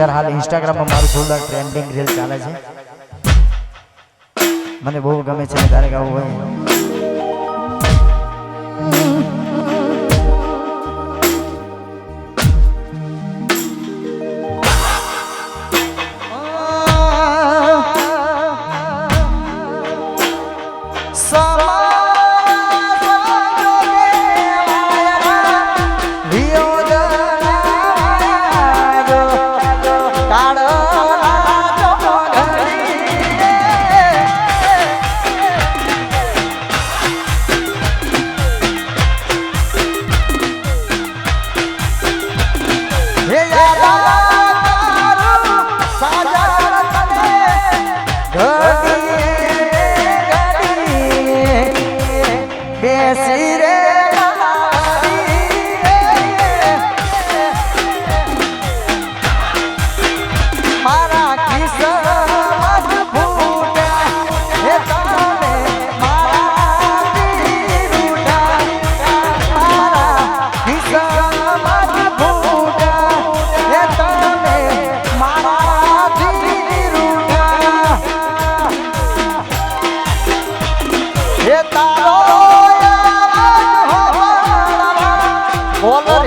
અત્યારે હાલ ઇન્સ્ટાગ્રામમાં મારું જોરદાર ટ્રેન્ડિંગ રીલ ચાલે છે. મને બહુ ગમે છે તારે ગાવું હોય?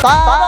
算。